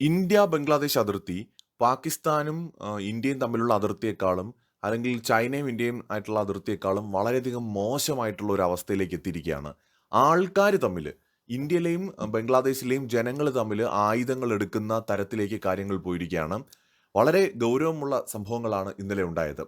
India Bangladesh അതിർത്തി പാകിസ്ഥാനും ഇന്ത്യയും തമ്മിലുള്ള അതിർത്തിയേക്കാളും അല്ലെങ്കിൽ ചൈനയും ഇന്ത്യയും ആയിട്ടുള്ള അതിർത്തിയേക്കാളും വളരെയധികം മോശമായിട്ടുള്ള ഒരു അവസ്ഥയിലേക്ക് എത്തിയിരിക്കുകയാണ്. ആൾക്കാർ തമ്മിൽ ഇന്ത്യയിലെയും ബംഗ്ലാദേശിലെയും ജനങ്ങൾ തമ്മിൽ ആയുധങ്ങൾ എടുക്കുന്ന തരത്തിലേക്ക് കാര്യങ്ങൾ പോയിരിക്കുകയാണ്. വളരെ ഗൗരവമുള്ള സംഭവങ്ങളാണ് ഇന്നലെ ഉണ്ടായത്.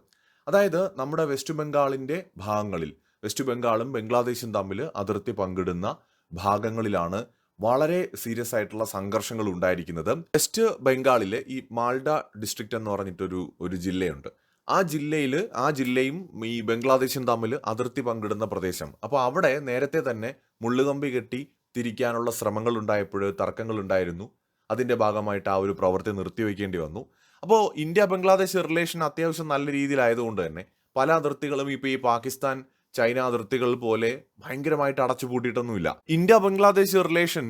അതായത് നമ്മുടെ വെസ്റ്റ് ബംഗാളിന്റെ ഭാഗങ്ങളിൽ വെസ്റ്റ് ബംഗാളും ബംഗ്ലാദേശും തമ്മിൽ അതിർത്തി പങ്കിടുന്ന ഭാഗങ്ങളിലാണ് വളരെ സീരിയസ് ആയിട്ടുള്ള സംഘർഷങ്ങൾ ഉണ്ടായിരിക്കുന്നത് വെസ്റ്റ് ബംഗാളിലെ ഈ മാൾഡ ഡിസ്ട്രിക്റ്റ് എന്ന് പറഞ്ഞിട്ടൊരു ഒരു ജില്ലയുണ്ട്. ആ ജില്ലയിൽ ആ ജില്ലയും ഈ ബംഗ്ലാദേശും തമ്മിൽ അതിർത്തി പങ്കിടുന്ന പ്രദേശം. അപ്പോൾ അവിടെ നേരത്തെ തന്നെ മുള്ളുകമ്പി കെട്ടി തിരിക്കാനുള്ള ശ്രമങ്ങൾ ഉണ്ടായപ്പോൾ തർക്കങ്ങൾ ഉണ്ടായിരുന്നു. അതിന്റെ ഭാഗമായിട്ട് ആ ഒരു പ്രവൃത്തി നിർത്തിവെക്കേണ്ടി വന്നു. അപ്പോൾ ഇന്ത്യ ബംഗ്ലാദേശ് റിലേഷൻ അത്യാവശ്യം നല്ല രീതിയിലായതുകൊണ്ട് തന്നെ പല അതിർത്തികളും ഇപ്പോൾ ഈ പാകിസ്ഥാൻ ചൈന അതിർത്തികൾ പോലെ ഭയങ്കരമായിട്ട് അടച്ചുപൂട്ടിയിട്ടൊന്നുമില്ല India Bangladesh relation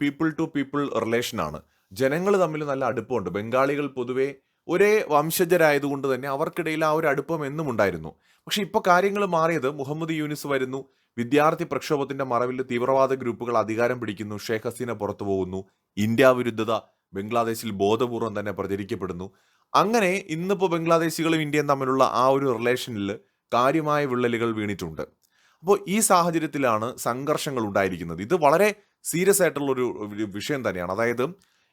people to people relation ആണ്. ജനങ്ങൾ തമ്മിൽ നല്ല അടുപ്പമുണ്ട്. ബംഗാളികൾ പൊതുവേ ഒരേ വംശജരായതുകൊണ്ട് തന്നെ അവർക്കിടയിൽ ആ ഒരു അടുപ്പം എന്നും ഉണ്ടായിരുന്നു. പക്ഷെ ഇപ്പോൾ കാര്യങ്ങൾ മാറിയത് മുഹമ്മദ് യൂനിസ് വരുന്നു വിദ്യാർത്ഥി പ്രക്ഷോഭത്തിന്റെ മറവിൽ തീവ്രവാദ ഗ്രൂപ്പുകൾ അധികാരം പിടിക്കുന്നു ഷേഖ് ഹസീന പുറത്തു പോകുന്നു ഇന്ത്യ വിരുദ്ധത ബംഗ്ലാദേശിൽ ബോധപൂർവം തന്നെ പ്രചരിക്കപ്പെടുന്നു. അങ്ങനെ ഇന്നിപ്പോൾ ബംഗ്ലാദേശികളും ഇന്ത്യയും തമ്മിലുള്ള ആ ഒരു റിലേഷനിൽ കാര്യമായ വിള്ളലുകൾ വീണിട്ടുണ്ട്. അപ്പോൾ ഈ സാഹചര്യത്തിലാണ് സംഘർഷങ്ങൾ ഉണ്ടായിരിക്കുന്നത്. ഇത് വളരെ സീരിയസ് ആയിട്ടുള്ള ഒരു ഒരു വിഷയം തന്നെയാണ്. അതായത്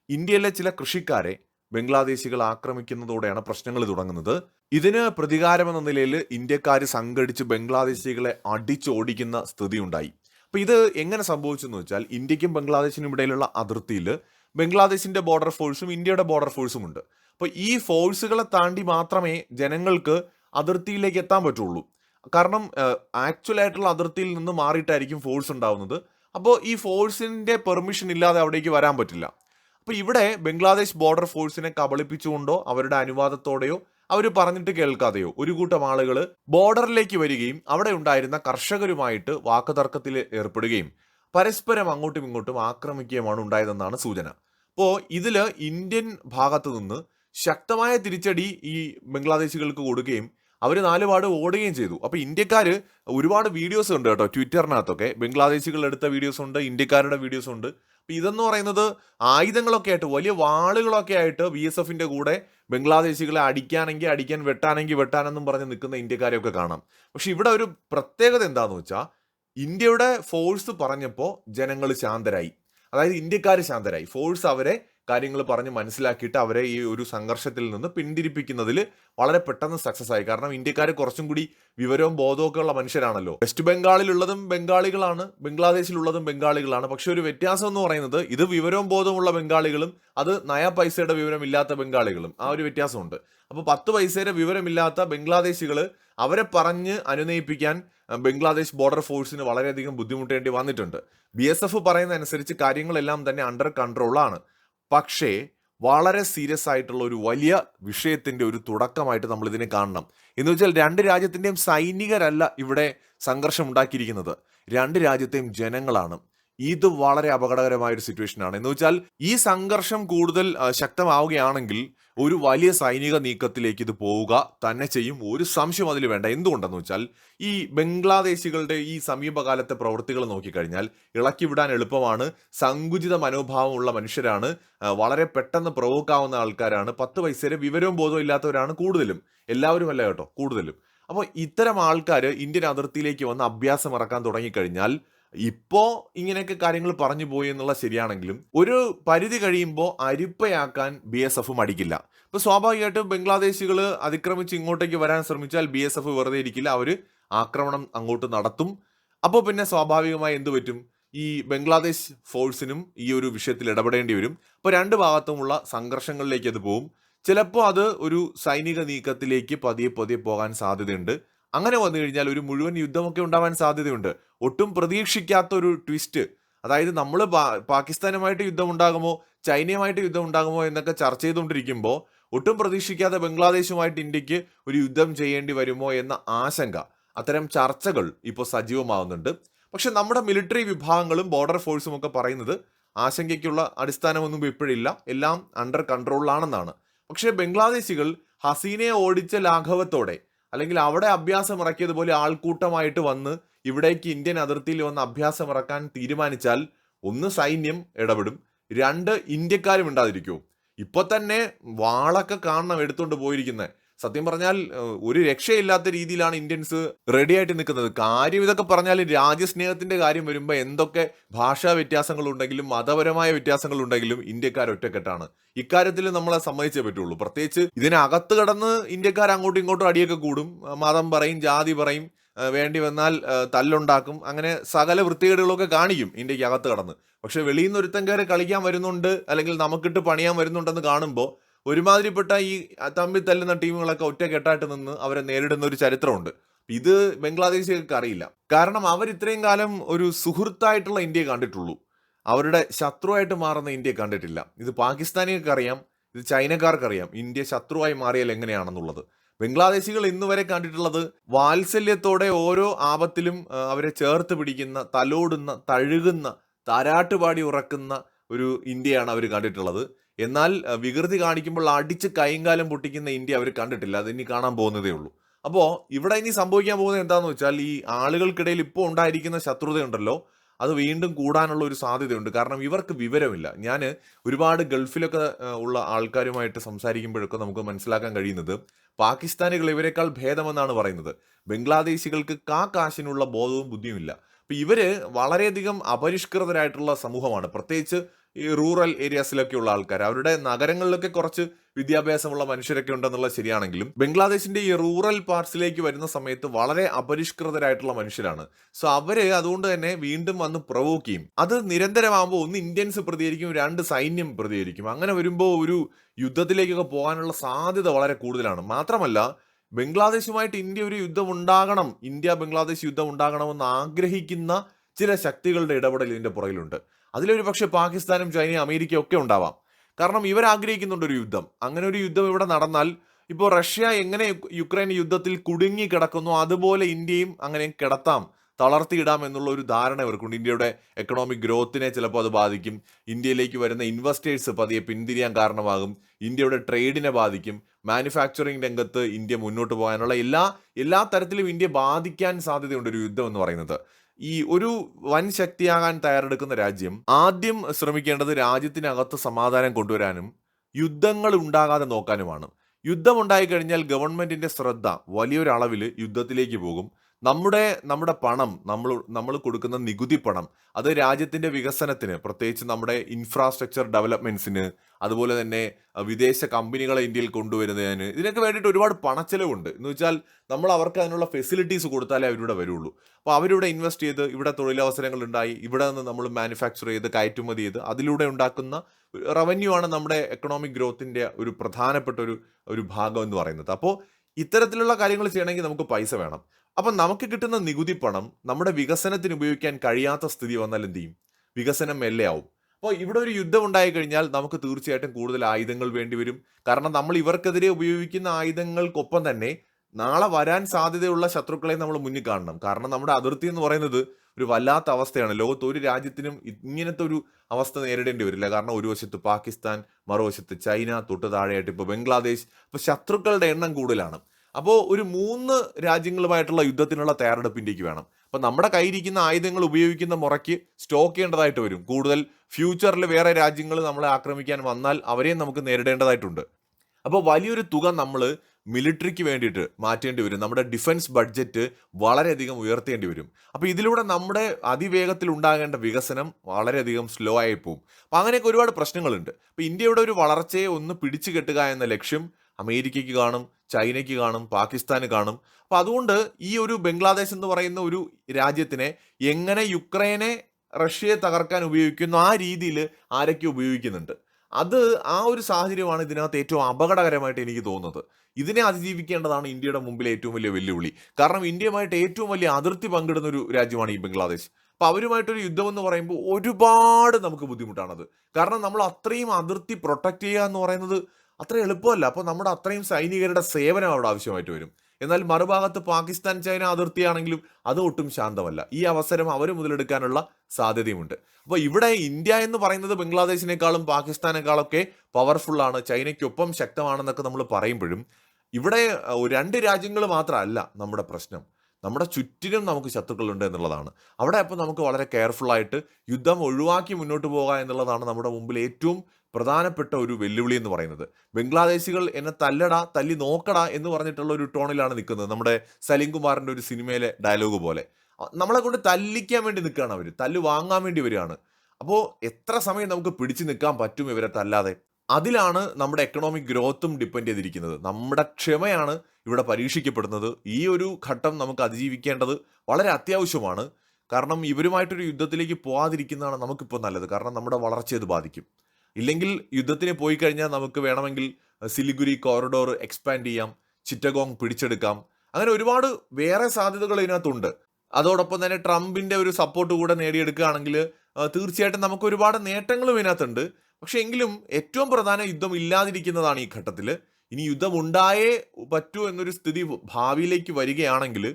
ഇന്ത്യയിലെ ചില കൃഷിക്കാരെ ബംഗ്ലാദേശികൾ ആക്രമിക്കുന്നതോടെയാണ് പ്രശ്നങ്ങൾ തുടങ്ങുന്നത്. ഇതിന് പ്രതികാരമെന്ന നിലയിൽ ഇന്ത്യക്കാർ സംഘടിച്ച് ബംഗ്ലാദേശികളെ അടിച്ചോടിക്കുന്ന സ്ഥിതി ഉണ്ടായി അപ്പോൾ ഇത് എങ്ങനെ സംഭവിച്ചെന്ന് വെച്ചാൽ ഇന്ത്യക്കും ബംഗ്ലാദേശിനും ഇടയിലുള്ള അതിർത്തിയിൽ ബംഗ്ലാദേശിന്റെ ബോർഡർ ഫോഴ്സും ഇന്ത്യയുടെ ബോർഡർ ഫോഴ്സും ഉണ്ട്. അപ്പോൾ ഈ ഫോഴ്സുകളെ താണ്ടി മാത്രമേ ജനങ്ങൾക്ക് അതിർത്തിയിലേക്ക് എത്താൻ പറ്റുള്ളൂ. കാരണം ആക്ച്വൽ ആയിട്ടുള്ള അതിർത്തിയിൽ നിന്ന് മാറിയിട്ടായിരിക്കും ഫോഴ്സ് ഉണ്ടാവുന്നത്. അപ്പോൾ ഈ ഫോഴ്സിന്റെ പെർമിഷൻ ഇല്ലാതെ അവിടേക്ക് വരാൻ പറ്റില്ല. അപ്പോൾ ഇവിടെ ബംഗ്ലാദേശ് ബോർഡർ ഫോഴ്സിനെ കബളിപ്പിച്ചുകൊണ്ടോ അവരുടെ അനുവാദത്തോടെയോ അവർ പറഞ്ഞിട്ട് കേൾക്കാതെയോ ഒരു കൂട്ടം ആളുകൾ ബോർഡറിലേക്ക് വരികയും അവിടെ ഉണ്ടായിരുന്ന കർഷകരുമായിട്ട് വാക്കുതർക്കത്തിൽ ഏർപ്പെടുകയും പരസ്പരം അങ്ങോട്ടും ഇങ്ങോട്ടും ആക്രമിക്കുകയുമാണ് ഉണ്ടായതെന്നാണ് സൂചന. അപ്പോൾ ഇതിൽ ഇന്ത്യൻ ഭാഗത്തു നിന്ന് ശക്തമായ തിരിച്ചടി ഈ ബംഗ്ലാദേശികൾക്ക് കൊടുക്കുകയും അവർ നാലുപാട് ഓടുകയും ചെയ്തു. അപ്പോൾ ഇന്ത്യക്കാർ ഒരുപാട് വീഡിയോസ് ഉണ്ട് കേട്ടോ ട്വിറ്ററിനകത്തൊക്കെ. ബംഗ്ലാദേശികൾ എടുത്ത വീഡിയോസ് ഉണ്ട് ഇന്ത്യക്കാരുടെ വീഡിയോസ് ഉണ്ട്. അപ്പോൾ ഇതെന്ന് പറയുന്നത് ആയുധങ്ങളൊക്കെ ആയിട്ട് വലിയ വാളുകളൊക്കെ ആയിട്ട് ബി എസ് എഫിന്റെ കൂടെ ബംഗ്ലാദേശികളെ അടിക്കാനെങ്കിൽ അടിക്കാൻ വെട്ടാനെങ്കിൽ വെട്ടാനെന്നും പറഞ്ഞ് നിൽക്കുന്ന ഇന്ത്യക്കാരെയൊക്കെ കാണാം. പക്ഷെ ഇവിടെ ഒരു പ്രത്യേകത എന്താന്ന് വെച്ചാൽ ഇന്ത്യയുടെ ഫോഴ്സ് പറഞ്ഞപ്പോൾ ജനങ്ങൾ ശാന്തരായി. അതായത് ഇന്ത്യക്കാർ ശാന്തരായി. ഫോഴ്സ് അവരെ കാര്യങ്ങൾ പറഞ്ഞ് മനസ്സിലാക്കിയിട്ട് അവരെ ഈ ഒരു സംഘർഷത്തിൽ നിന്ന് പിന്തിരിപ്പിക്കുന്നതിൽ വളരെ പെട്ടെന്ന് സക്സസ് ആയി. കാരണം ഇന്ത്യക്കാർ കുറച്ചും കൂടി വിവരവും ബോധവും ഉള്ള മനുഷ്യരാണല്ലോ. വെസ്റ്റ് ബംഗാളിലുള്ളതും ബംഗാളികളാണ്. ബംഗ്ലാദേശിലുള്ളതും ബംഗാളികളാണ്. പക്ഷെ ഒരു വ്യത്യാസം എന്ന് പറയുന്നത് ഇത് വിവരവും ബോധവുമുള്ള ബംഗാളികളും അത് നയ പൈസയുടെ വിവരമില്ലാത്ത ബംഗാളികളും. ആ ഒരു വ്യത്യാസമുണ്ട്. അപ്പോൾ പത്ത് പൈസയുടെ വിവരമില്ലാത്ത ബംഗ്ലാദേശികൾ അവരെ പറഞ്ഞ് അനുനയിപ്പിക്കാൻ ബംഗ്ലാദേശ് ബോർഡർ ഫോഴ്സിന് വളരെയധികം ബുദ്ധിമുട്ടേണ്ടി വന്നിട്ടുണ്ട്. ബി എസ് എഫ് പറയുന്ന അനുസരിച്ച് കാര്യങ്ങളെല്ലാം തന്നെ അണ്ടർ കൺട്രോളാണ് പക്ഷേ വളരെ സീരിയസ് ആയിട്ടുള്ള ഒരു വലിയ വിഷയത്തിന്റെ ഒരു തുടക്കമായിട്ട് നമ്മൾ ഇതിനെ കാണണം. എന്ന് വെച്ചാൽ രണ്ട് രാജ്യത്തിന്റെയും സൈനികരല്ല ഇവിടെ സംഘർഷം ഉണ്ടാക്കിയിരിക്കുന്നത്. രണ്ട് രാജ്യത്തെയും ജനങ്ങളാണ്. ഇത് വളരെ അപകടകരമായ ഒരു സിറ്റുവേഷൻ ആണ്. എന്ന് വെച്ചാൽ ഈ സംഘർഷം കൂടുതൽ ശക്തമാവുകയാണെങ്കിൽ ഒരു വലിയ സൈനിക നീക്കത്തിലേക്ക് ഇത് പോവുക തന്നെ ചെയ്യും. ഒരു സംശയം അതിൽ വേണ്ട. എന്തുകൊണ്ടെന്ന് വെച്ചാൽ ഈ ബംഗ്ലാദേശികളുടെ ഈ സമീപകാലത്തെ പ്രവൃത്തികൾ നോക്കിക്കഴിഞ്ഞാൽ ഇളക്കി വിടാൻ എളുപ്പമാണ്. സങ്കുചിത മനോഭാവമുള്ള മനുഷ്യരാണ്. വളരെ പെട്ടെന്ന് പ്രവോക്കാവുന്ന ആൾക്കാരാണ്. പത്ത് വയസ്സേരെ വിവരവും ബോധവും ഇല്ലാത്തവരാണ് കൂടുതലും. എല്ലാവരും അല്ല കേട്ടോ കൂടുതലും. അപ്പോൾ ഇത്തരം ആൾക്കാർ ഇന്ത്യൻ അതിർത്തിയിലേക്ക് വന്ന് അഭ്യാസം ഇറക്കാൻ തുടങ്ങിക്കഴിഞ്ഞാൽ ഇപ്പോ ഇങ്ങനെയൊക്കെ കാര്യങ്ങൾ പറഞ്ഞു പോയി എന്നുള്ള ശരിയാണെങ്കിലും ഒരു പരിധി കഴിയുമ്പോൾ അരിപ്പയാക്കാൻ ബി എസ് എഫ് മടിക്കില്ല. ഇപ്പൊ സ്വാഭാവികമായിട്ടും ബംഗ്ലാദേശികൾ അതിക്രമിച്ച് ഇങ്ങോട്ടേക്ക് വരാൻ ശ്രമിച്ചാൽ ബി എസ് എഫ് വെറുതെ ഇരിക്കില്ല. അവർ ആക്രമണം അങ്ങോട്ട് നടത്തും. അപ്പോൾ പിന്നെ സ്വാഭാവികമായി എന്ത് പറ്റും? ഈ ബംഗ്ലാദേശ് ഫോഴ്സിനും ഈ ഒരു വിഷയത്തിൽ ഇടപെടേണ്ടി വരും. അപ്പോൾ രണ്ട് ഭാഗത്തുമുള്ള സംഘർഷങ്ങളിലേക്ക് അത് പോകും ചിലപ്പോൾ അത് ഒരു സൈനിക നീക്കത്തിലേക്ക് പതിയെ പതിയെ പോകാൻ സാധ്യതയുണ്ട്. അങ്ങനെ വന്നു കഴിഞ്ഞാൽ ഒരു മുഴുവൻ യുദ്ധമൊക്കെ ഉണ്ടാവാൻ സാധ്യതയുണ്ട്. ഒട്ടും പ്രതീക്ഷിക്കാത്ത ഒരു ട്വിസ്റ്റ് അതായത് നമ്മൾ പാകിസ്ഥാനുമായിട്ട് യുദ്ധം ഉണ്ടാകുമോ ചൈനയുമായിട്ട് യുദ്ധം ഉണ്ടാകുമോ എന്നൊക്കെ ചർച്ച ചെയ്തുകൊണ്ടിരിക്കുമ്പോൾ ഒട്ടും പ്രതീക്ഷിക്കാത്ത ബംഗ്ലാദേശുമായിട്ട് ഇന്ത്യയ്ക്ക് ഒരു യുദ്ധം ചെയ്യേണ്ടി വരുമോ എന്ന ആശങ്ക അത്തരം ചർച്ചകൾ ഇപ്പോൾ സജീവമാവുന്നുണ്ട്. പക്ഷെ നമ്മുടെ മിലിറ്ററി വിഭാഗങ്ങളും ബോർഡർ ഫോഴ്സും ഒക്കെ പറയുന്നത് ആശങ്കയ്ക്കുള്ള അടിസ്ഥാനമൊന്നും ഇപ്പോഴില്ല. എല്ലാം അണ്ടർ കൺട്രോളിലാണെന്നാണ് പക്ഷേ ബംഗ്ലാദേശികൾ ഹസീനയെ ഓടിച്ച ലാഘവത്തോടെ അല്ലെങ്കിൽ അവിടെ അഭ്യാസം ഇറക്കിയതുപോലെ ആൾക്കൂട്ടമായിട്ട് വന്ന് ഇവിടേക്ക് ഇന്ത്യൻ അതിർത്തിയിൽ വന്ന് അഭ്യാസം ഇറക്കാൻ തീരുമാനിച്ചാൽ ഒന്ന് സൈന്യം ഇടപെടും രണ്ട് ഇന്ത്യക്കാരും ഉണ്ടാതിരിക്കും ഇപ്പൊ തന്നെ വാളൊക്കെ കാണണം എടുത്തുകൊണ്ട് പോയിരിക്കുന്നത് സത്യം പറഞ്ഞാൽ ഒരു രക്ഷയില്ലാത്ത രീതിയിലാണ് ഇന്ത്യൻസ് റെഡി ആയിട്ട് നിൽക്കുന്നത്. കാര്യം ഇതൊക്കെ പറഞ്ഞാൽ രാജ്യസ്നേഹത്തിന്റെ കാര്യം വരുമ്പോൾ എന്തൊക്കെ ഭാഷാ വ്യത്യാസങ്ങളുണ്ടെങ്കിലും മതപരമായ വ്യത്യാസങ്ങളുണ്ടെങ്കിലും ഇന്ത്യക്കാർ ഒറ്റക്കെട്ടാണ്. ഇക്കാര്യത്തിൽ നമ്മളെ സമ്മതിച്ചേ പറ്റുള്ളൂ. പ്രത്യേകിച്ച് ഇതിനകത്ത് കടന്ന് ഇന്ത്യക്കാർ അങ്ങോട്ടും ഇങ്ങോട്ടും അടിയൊക്കെ കൂടും. മതം പറയും ജാതി പറയും വേണ്ടി വന്നാൽ തല്ലുണ്ടാക്കും. അങ്ങനെ സകല വൃത്തികേടുകളൊക്കെ കാണിക്കും ഇന്ത്യയ്ക്ക് അകത്ത് കടന്ന്. പക്ഷെ വെളിയിൽ നിന്ന് ഒരുത്തൻ കയറി കളിക്കാൻ വരുന്നുണ്ട് അല്ലെങ്കിൽ നമുക്കിട്ട് പണിയാൻ വരുന്നുണ്ടെന്ന് കാണുമ്പോൾ ഒരുമാതിരിപ്പെട്ട ഈ തമ്മിൽ തല്ലുന്ന ടീമുകളൊക്കെ ഒറ്റക്കെട്ടായിട്ട് നിന്ന് അവരെ നേരിടുന്ന ഒരു ചരിത്രമുണ്ട്. ഇത് ബംഗ്ലാദേശികൾക്ക് അറിയില്ല. കാരണം അവർ ഇത്രയും കാലം ഒരു സുഹൃത്തായിട്ടുള്ള ഇന്ത്യയെ കണ്ടിട്ടുള്ളൂ. അവരുടെ ശത്രുവായിട്ട് മാറുന്ന ഇന്ത്യയെ കണ്ടിട്ടില്ല. ഇത് പാകിസ്ഥാനികൾക്ക് അറിയാം ഇത് ചൈനക്കാർക്കറിയാം ഇന്ത്യ ശത്രുവായി മാറിയാൽ എങ്ങനെയാണെന്നുള്ളത്. ബംഗ്ലാദേശികൾ ഇന്ന് വരെ കണ്ടിട്ടുള്ളത് വാത്സല്യത്തോടെ ഓരോ ആപത്തിലും അവരെ ചേർത്ത് പിടിക്കുന്ന തലോടുന്ന തഴുകുന്ന താരാട്ടുപാടി ഉറക്കുന്ന ഒരു ഇന്ത്യയാണ് അവർ കണ്ടിട്ടുള്ളത്. എന്നാൽ വികൃതി കാണിക്കുമ്പോൾ അടിച്ച് കൈകാലം പൊട്ടിക്കുന്ന ഇന്ത്യ അവർ കണ്ടിട്ടില്ല. അത് ഇനി കാണാൻ പോകുന്നതേ ഉള്ളൂ. അപ്പോൾ ഇവിടെ ഇനി സംഭവിക്കാൻ പോകുന്നത് എന്താണെന്ന് വെച്ചാൽ ഈ ആളുകൾക്കിടയിൽ ഇപ്പോൾ ഉണ്ടായിരിക്കുന്ന ശത്രുതയുണ്ടല്ലോ. അത് വീണ്ടും കൂടാനുള്ള ഒരു സാധ്യതയുണ്ട്. കാരണം ഇവർക്ക് വിവരമില്ല. ഞാൻ ഒരുപാട് ഗൾഫിലൊക്കെ ഉള്ള ആൾക്കാരുമായിട്ട് സംസാരിക്കുമ്പോഴൊക്കെ നമുക്ക് മനസ്സിലാക്കാൻ കഴിയുന്നത് പാകിസ്ഥാനികൾ ഇവരെക്കാൾ ഭേദമെന്നാണ് പറയുന്നത്. ബംഗ്ലാദേശികൾക്ക് കാ കാശിനുള്ള ബോധവും ബുദ്ധിയുമില്ല. അപ്പം ഇവർ വളരെയധികം അപരിഷ്കൃതരായിട്ടുള്ള സമൂഹമാണ്. പ്രത്യേകിച്ച് ഈ റൂറൽ ഏരിയാസിലൊക്കെയുള്ള ആൾക്കാർ അവരുടെ നഗരങ്ങളിലൊക്കെ കുറച്ച് വിദ്യാഭ്യാസമുള്ള മനുഷ്യരൊക്കെ ഉണ്ടെന്നുള്ളത് ശരിയാണെങ്കിലും ബംഗ്ലാദേശിന്റെ ഈ റൂറൽ പാർട്സിലേക്ക് വരുന്ന സമയത്ത് വളരെ അപരിഷ്കൃതരായിട്ടുള്ള മനുഷ്യരാണ്. സോ അവർ അതുകൊണ്ട് തന്നെ വീണ്ടും വന്ന് പ്രൊവോക്ക് ചെയ്യും അത് നിരന്തരമാകുമ്പോൾ ഒന്ന് ഇന്ത്യൻസ് പ്രതികരിക്കും രണ്ട് സൈന്യം പ്രതികരിക്കും. അങ്ങനെ വരുമ്പോൾ ഒരു യുദ്ധത്തിലേക്കൊക്കെ പോകാനുള്ള സാധ്യത വളരെ കൂടുതലാണ്. മാത്രമല്ല ബംഗ്ലാദേശുമായിട്ട് ഇന്ത്യ ഒരു യുദ്ധം ഉണ്ടാകണം ഇന്ത്യ ബംഗ്ലാദേശ് യുദ്ധം ഉണ്ടാകണമെന്ന് ആഗ്രഹിക്കുന്ന ചില ശക്തികളുടെ ഇടപെടൽ ഇതിന്റെ പുറകിലുണ്ട്. അതിലൊരു പക്ഷേ പാകിസ്ഥാനും ചൈനയും അമേരിക്കയും ഒക്കെ ഉണ്ടാവാം. കാരണം ഇവർ ആഗ്രഹിക്കുന്നുണ്ട് ഒരു യുദ്ധം. അങ്ങനെ ഒരു യുദ്ധം ഇവിടെ നടന്നാൽ ഇപ്പോൾ റഷ്യ എങ്ങനെ യുക്രൈൻ യുദ്ധത്തിൽ കുടുങ്ങി കിടക്കുന്നു അതുപോലെ ഇന്ത്യയും അങ്ങനെ കിടത്താം തളർത്തിയിടാം എന്നുള്ള ഒരു ധാരണ ഇവർക്കുണ്ട്. ഇന്ത്യയുടെ എക്കണോമിക് ഗ്രോത്തിനെ ചിലപ്പോൾ അത് ബാധിക്കും. ഇന്ത്യയിലേക്ക് വരുന്ന ഇൻവെസ്റ്റേഴ്സ് പതിയെ പിന്തിരിയാൻ കാരണമാകും. ഇന്ത്യയുടെ ട്രേഡിനെ ബാധിക്കും. മാനുഫാക്ചറിങ് രംഗത്ത് ഇന്ത്യ മുന്നോട്ട് പോകാനുള്ള എല്ലാ എല്ലാ തരത്തിലും ഇന്ത്യ ബാധിക്കാൻ സാധ്യതയുണ്ട് ഒരു യുദ്ധം എന്ന് പറയുന്നത്. ഈ ഒരു വൻ ശക്തിയാകാൻ തയ്യാറെടുക്കുന്ന രാജ്യം ആദ്യം ശ്രമിക്കേണ്ടത് രാജ്യത്തിനകത്ത് സമാധാനം കൊണ്ടുവരാനും യുദ്ധങ്ങൾ ഉണ്ടാകാതെ നോക്കാനുമാണ്. യുദ്ധം ഉണ്ടായിക്കഴിഞ്ഞാൽ ഗവൺമെന്റിന്റെ ശ്രദ്ധ വലിയൊരളവിൽ യുദ്ധത്തിലേക്ക് പോകും. നമ്മുടെ നമ്മുടെ പണം നമ്മൾ നമ്മൾ കൊടുക്കുന്ന നികുതി പണം അത് രാജ്യത്തിന്റെ വികസനത്തിന് പ്രത്യേകിച്ച് നമ്മുടെ ഇൻഫ്രാസ്ട്രക്ചർ ഡെവലപ്മെന്റ്സിന് അതുപോലെ തന്നെ വിദേശ കമ്പനികളെ ഇന്ത്യയിൽ കൊണ്ടുവരുന്നതിന് ഇതിനൊക്കെ വേണ്ടിയിട്ട് ഒരുപാട് പണച്ചെലവുണ്ട്. എന്ന് വെച്ചാൽ നമ്മൾ അവർക്ക് അതിനുള്ള ഫെസിലിറ്റീസ് കൊടുത്താലേ അവരിവിടെ വരുള്ളൂ. അപ്പോൾ അവരിവിടെ ഇൻവെസ്റ്റ് ചെയ്ത് ഇവിടെ തൊഴിലവസരങ്ങൾ ഉണ്ടായി ഇവിടെ നിന്ന് നമ്മൾ മാനുഫാക്ചർ ചെയ്ത് കയറ്റുമതി ചെയ്ത് അതിലൂടെ ഉണ്ടാക്കുന്ന റവന്യൂ ആണ് നമ്മുടെ എക്കണോമിക് ഗ്രോത്തിന്റെ ഒരു പ്രധാനപ്പെട്ട ഒരു ഒരു ഭാഗം എന്ന് പറയുന്നത്. അപ്പോൾ ഇത്തരത്തിലുള്ള കാര്യങ്ങൾ ചെയ്യണമെങ്കിൽ നമുക്ക് പൈസ വേണം. അപ്പം നമുക്ക് കിട്ടുന്ന നികുതി പണം നമ്മുടെ വികസനത്തിന് ഉപയോഗിക്കാൻ കഴിയാത്ത സ്ഥിതി വന്നാൽ എന്ത് ചെയ്യും? വികസനം മെല്ലെയാവും അപ്പോൾ ഇവിടെ ഒരു യുദ്ധം ഉണ്ടായി കഴിഞ്ഞാൽ നമുക്ക് തീർച്ചയായിട്ടും കൂടുതൽ ആയുധങ്ങൾ വേണ്ടി വരും. കാരണം നമ്മൾ ഇവർക്കെതിരെ ഉപയോഗിക്കുന്ന ആയുധങ്ങൾക്കൊപ്പം തന്നെ നാളെ വരാൻ സാധ്യതയുള്ള ശത്രുക്കളെ നമ്മൾ മുന്നിൽ കാണണം. കാരണം നമ്മുടെ അതിർത്തി എന്ന് പറയുന്നത് ഒരു വല്ലാത്ത അവസ്ഥയാണ്. ലോകത്ത് ഒരു രാജ്യത്തിനും ഇങ്ങനത്തെ ഒരു അവസ്ഥ നേരിടേണ്ടി വരില്ല. കാരണം ഒരു വശത്ത് പാകിസ്ഥാൻ മറുവശത്ത് ചൈന തൊട്ട് താഴെയായിട്ട് ഇപ്പോൾ ബംഗ്ലാദേശ്. അപ്പോൾ ശത്രുക്കളുടെ എണ്ണം കൂടുതലാണ്. അപ്പോൾ ഒരു മൂന്ന് രാജ്യങ്ങളുമായിട്ടുള്ള യുദ്ധത്തിനുള്ള തയ്യാറെടുപ്പ് വേണം. അപ്പോൾ നമ്മുടെ കയ്യിരിക്കുന്ന ആയുധങ്ങൾ ഉപയോഗിക്കുന്ന മുറയ്ക്ക് സ്റ്റോക്ക് ചെയ്യേണ്ടതായിട്ട് വരും. കൂടുതൽ ഫ്യൂച്ചറിൽ വേറെ രാജ്യങ്ങൾ നമ്മളെ ആക്രമിക്കാൻ വന്നാൽ അവരെയും നമുക്ക് നേരിടേണ്ടതായിട്ടുണ്ട്. അപ്പോൾ വലിയൊരു തുക നമ്മൾ മിലിറ്ററിക്ക് വേണ്ടിയിട്ട് മാറ്റേണ്ടി വരും. നമ്മുടെ ഡിഫൻസ് ബഡ്ജറ്റ് വളരെയധികം ഉയർത്തേണ്ടി വരും. അപ്പോൾ ഇതിലൂടെ നമ്മുടെ അതിവേഗത്തിൽ ഉണ്ടാകേണ്ട വികസനം വളരെയധികം സ്ലോ ആയി പോകും അപ്പോൾ അങ്ങനെയൊക്കെ ഒരുപാട് പ്രശ്നങ്ങളുണ്ട്. അപ്പോൾ ഇന്ത്യയുടെ ഒരു വളർച്ചയെ ഒന്ന് പിടിച്ചു കെട്ടുക എന്ന ലക്ഷ്യം അമേരിക്കയ്ക്ക് കാണും. ചൈനയ്ക്ക് കാണും പാകിസ്ഥാന് കാണും. അപ്പം അതുകൊണ്ട് ഈ ഒരു ബംഗ്ലാദേശ് എന്ന് പറയുന്ന ഒരു രാജ്യത്തിനെ എങ്ങനെ യുക്രൈനെ റഷ്യയെ തകർക്കാൻ ഉപയോഗിക്കുന്നു ആ രീതിയിൽ ആരൊക്കെ ഉപയോഗിക്കുന്നുണ്ട്. അത് ആ ഒരു സാഹചര്യമാണ് ഇതിനകത്ത് ഏറ്റവും അപകടകരമായിട്ട് എനിക്ക് തോന്നുന്നത്. ഇതിനെ അതിജീവിക്കേണ്ടതാണ് ഇന്ത്യയുടെ മുമ്പിൽ ഏറ്റവും വലിയ വെല്ലുവിളി. കാരണം ഇന്ത്യയുമായിട്ട് ഏറ്റവും വലിയ അതിർത്തി പങ്കിടുന്ന ഒരു രാജ്യമാണ് ഈ ബംഗ്ലാദേശ്. അപ്പോൾ അവരുമായിട്ടൊരു യുദ്ധം എന്ന് പറയുമ്പോൾ ഒരുപാട് നമുക്ക് ബുദ്ധിമുട്ടാണത്. കാരണം നമ്മൾ അത്രയും അതിർത്തി പ്രൊട്ടക്റ്റ് ചെയ്യുക എന്ന് പറയുന്നത് അത്ര എളുപ്പമല്ല. അപ്പോൾ നമ്മുടെ അത്രയും സൈനികരുടെ സേവനം അവിടെ ആവശ്യമായിട്ട് വരും. എന്നാൽ മറുഭാഗത്ത് പാകിസ്ഥാൻ ചൈന അതിർത്തിയാണെങ്കിലും അത് ഒട്ടും ശാന്തമല്ല. ഈ അവസരം അവർ മുതലെടുക്കാനുള്ള സാധ്യതയുമുണ്ട്. അപ്പോൾ ഇവിടെ ഇന്ത്യ എന്ന് പറയുന്നത് ബംഗ്ലാദേശിനേക്കാളും പാകിസ്ഥാനേക്കാളൊക്കെ പവർഫുൾ ആണ്. ചൈനയ്ക്കൊപ്പം ശക്തമാണെന്നൊക്കെ നമ്മൾ പറയുമ്പോഴും ഇവിടെ രണ്ട് രാജ്യങ്ങൾ മാത്രമല്ല നമ്മുടെ പ്രശ്നം. നമ്മുടെ ചുറ്റിനും നമുക്ക് ശത്രുക്കളുണ്ട് എന്നുള്ളതാണ്. അവിടെ അപ്പോൾ നമുക്ക് വളരെ കെയർഫുൾ ആയിട്ട് യുദ്ധം ഒഴിവാക്കി മുന്നോട്ട് പോകുക എന്നുള്ളതാണ് നമ്മുടെ മുമ്പിൽ ഏറ്റവും പ്രധാനപ്പെട്ട ഒരു വെല്ലുവിളി എന്ന് പറയുന്നത്. ബംഗ്ലാദേശികൾ എന്നെ തല്ലടാ തല്ലി നോക്കടാ എന്ന് പറഞ്ഞിട്ടുള്ള ഒരു ടോണിലാണ് നിൽക്കുന്നത് നമ്മുടെ സലീം കുമാറിന്റെ ഒരു സിനിമയിലെ ഡയലോഗ് പോലെ. നമ്മളെ കൊണ്ട് തല്ലിക്കാൻ വേണ്ടി നിൽക്കുകയാണ് അവർ തല്ല് വാങ്ങാൻ വേണ്ടി വരികയാണ്. അപ്പോൾ എത്ര സമയം നമുക്ക് പിടിച്ചു നിൽക്കാൻ പറ്റും ഇവരെ തല്ലാതെ? അതിലാണ് നമ്മുടെ എക്കണോമിക് ഗ്രോത്തും ഡിപ്പെൻഡ് ചെയ്തിരിക്കുന്നത്. നമ്മുടെ ക്ഷമയാണ് ഇവിടെ പരീക്ഷിക്കപ്പെടുന്നത്. ഈ ഒരു ഘട്ടം നമുക്ക് അതിജീവിക്കേണ്ടത് വളരെ അത്യാവശ്യമാണ്. കാരണം ഇവരുമായിട്ടൊരു യുദ്ധത്തിലേക്ക് പോകാതിരിക്കുന്നതാണ് നമുക്കിപ്പോൾ നല്ലത്. കാരണം നമ്മുടെ വളർച്ചയെ ഇത് ബാധിക്കും. ഇല്ലെങ്കിൽ യുദ്ധത്തിന് പോയി കഴിഞ്ഞാൽ നമുക്ക് വേണമെങ്കിൽ സിലിഗുരി കോറിഡോർ എക്സ്പാൻഡ് ചെയ്യാം ചിറ്റഗോങ് പിടിച്ചെടുക്കാം. അങ്ങനെ ഒരുപാട് വേറെ സാധ്യതകൾ ഇതിനകത്തുണ്ട്. അതോടൊപ്പം തന്നെ ട്രംപിന്റെ ഒരു സപ്പോർട്ട് കൂടെ നേടിയെടുക്കുകയാണെങ്കിൽ തീർച്ചയായിട്ടും നമുക്ക് ഒരുപാട് നേട്ടങ്ങളും ഇതിനകത്തുണ്ട്. പക്ഷെ എങ്കിലും ഏറ്റവും പ്രധാന യുദ്ധം ഇല്ലാതിരിക്കുന്നതാണ് ഈ ഘട്ടത്തിൽ. ഇനി യുദ്ധം ഉണ്ടായേ പറ്റൂ എന്നൊരു സ്ഥിതി ഭാവിയിലേക്ക് വരികയാണെങ്കിൽ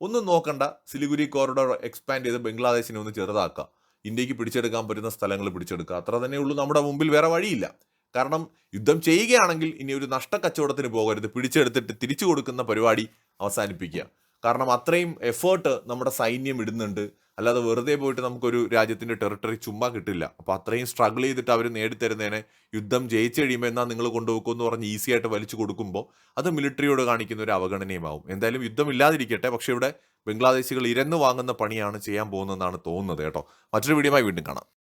ഒന്നും നോക്കണ്ട. സിലിഗുരി കോറിഡോർ എക്സ്പാൻഡ് ചെയ്ത് ബംഗ്ലാദേശിനെ ഒന്ന് ചെറുതാക്കുക ഇന്ത്യയ്ക്ക് പിടിച്ചെടുക്കാൻ പറ്റുന്ന സ്ഥലങ്ങൾ പിടിച്ചെടുക്കുക അത്ര തന്നെ ഉള്ളൂ. നമ്മുടെ മുമ്പിൽ വേറെ വഴിയില്ല. കാരണം യുദ്ധം ചെയ്യുകയാണെങ്കിൽ ഇനി ഒരു നഷ്ടക്കച്ചവടത്തിന് പോകരുത്. പിടിച്ചെടുത്തിട്ട് തിരിച്ചു കൊടുക്കുന്ന പരിപാടി അവസാനിപ്പിക്കുക. കാരണം അത്രയും എഫേർട്ട് നമ്മുടെ സൈന്യം ഇടുന്നുണ്ട്. അല്ലാതെ വെറുതെ പോയിട്ട് നമുക്കൊരു രാജ്യത്തിന്റെ ടെറിട്ടറി ചുമ്മാ കിട്ടില്ല. അപ്പൊ അത്രയും സ്ട്രഗിൾ ചെയ്തിട്ട് അവർ നേടിത്തരുന്നതിനെ യുദ്ധം ജയിച്ചു കഴിയുമ്പോൾ എന്നാൽ നിങ്ങൾ കൊണ്ടുപോകുമെന്ന് പറഞ്ഞ് ഈസി ആയിട്ട് വലിച്ചു കൊടുക്കുമ്പോൾ അത് മിലിറ്ററിയോട് കാണിക്കുന്ന ഒരു അവഗണനയുമാവും. എന്തായാലും യുദ്ധം ഇല്ലാതിരിക്കട്ടെ. പക്ഷെ ഇവിടെ ബംഗ്ലാദേശികൾ ഇരന്ന് വാങ്ങുന്ന പണിയാണ് ചെയ്യാൻ പോകുന്നതെന്നാണ് തോന്നുന്നത് കേട്ടോ. മറ്റൊരു വീഡിയോമായി വീണ്ടും കാണാം.